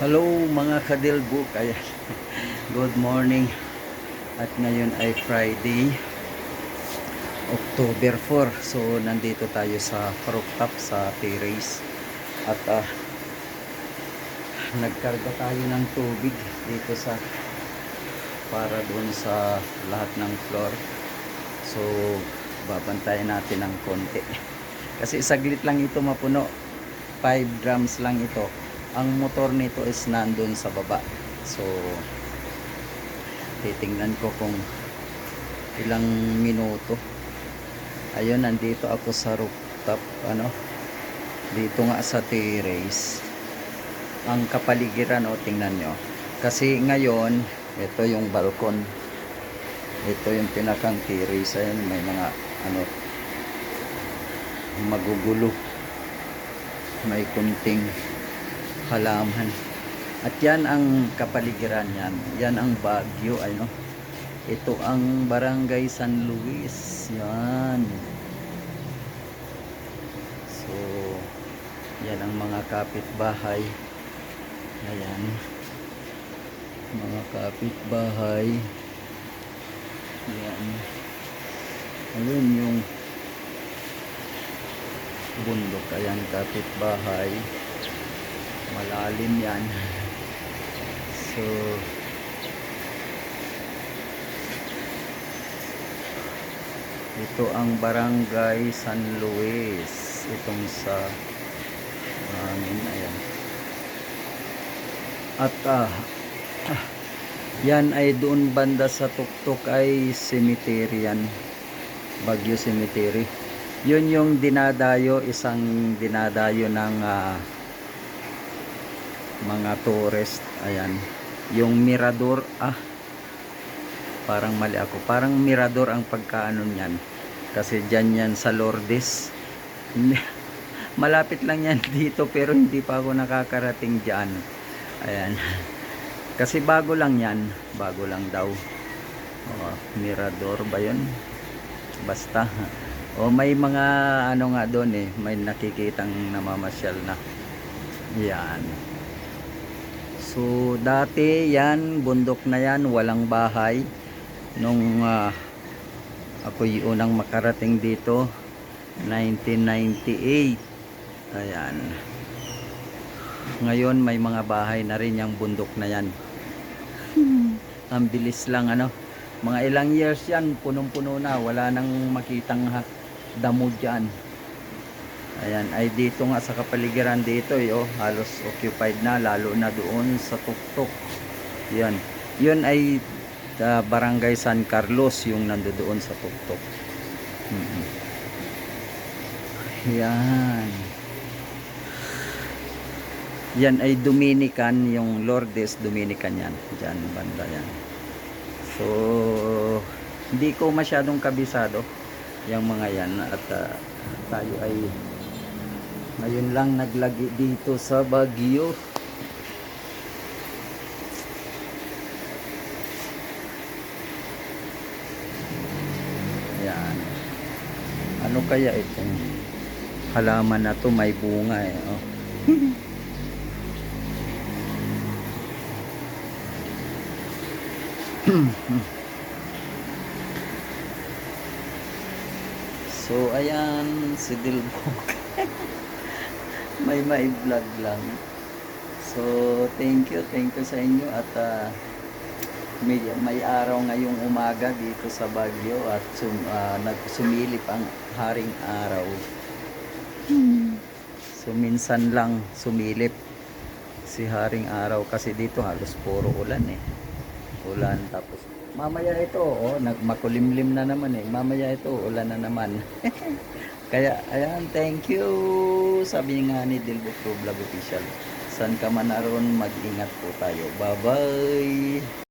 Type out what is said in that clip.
Hello mga kadilbo, kaya good morning. At ngayon ay Friday October 4 so nandito tayo sa rooftop sa terrace at ah, nagkarga tayo ng tubig dito sa para doon sa lahat ng floor. So babantayan natin ng konti. Kasi saglit lang ito mapuno. 5 drums lang ito ang motor nito is nandun sa baba. So titingnan ko kung ilang minuto. Ayun nandito ako sa rooftop ano? Dito nga sa terrace ang kapaligiran o tingnan nyo. Kasi ngayon ito yung balkon. Ito yung pinakang terrace ayun may mga ano magugulo. May kunting halaman. At yan ang kapaligiran yan. Yan ang Baguio, ano. Ito ang Barangay San Luis. Yan. So, yan ang mga kapitbahay. Ayan. Mga kapitbahay. Yan. Ayun yung bundok. Ayan, kapitbahay malalim yan. So ito ang barangay San Luis. Itong sa amin ayan. At ah, ah, yan ay doon banda sa tuktok ay cemetery yan. Bagyo Cemetery. Yun yung dinadayo isang dinadayo ng ah, mga tourist ayan. Yung mirador ah parang mali ako. Parang mirador ang pagkaano niyan. Kasi dyan yan sa Lourdes. Malapit lang yan dito pero hindi pa ako nakakarating dyan. Ayan. Kasi bago lang yan. Bago lang daw. Oh, mirador ba yun? Basta. O may mga ano nga doon eh. May nakikitang namamasyal na. Yan So dati yan, bundok na yan, walang bahay. Nung uh, ako yung unang makarating dito, 1998. Ayan. Ngayon may mga bahay na rin yung bundok na yan. Ang bilis lang ano. Mga ilang years yan, punong-puno na. Wala nang makitang damo dyan. Ayan, ay dito nga sa kapaligiran dito, yo, halos occupied na, lalo na doon sa tuktok. Yan. Yun ay ah, Barangay San Carlos yung nandoon sa tuktok. Mm Yan. Yan ay Dominican, yung Lourdes Dominican yan. Diyan, banda yan. So, hindi ko masyadong kabisado yung mga yan at ah, tayo ay ngayon lang naglagi dito sa Baguio. Yan. Ano kaya itong halaman na to may bunga eh. Oh. so ayan si Dilbog may may vlog lang. So, thank you, thank you sa inyo at ah, may, may araw ngayong umaga dito sa Baguio at sum, ah, nagsumilip ang haring araw. So, minsan lang sumilip si haring araw kasi dito halos puro ulan eh. Ulan tapos mamaya ito, oh, nagmakulimlim na naman eh. Mamaya ito, ulan na naman. Kaya, ayan, thank you. Sabi nga ni Dilbo Pro Vlog Official. San ka man naroon, mag-ingat po tayo. Bye-bye.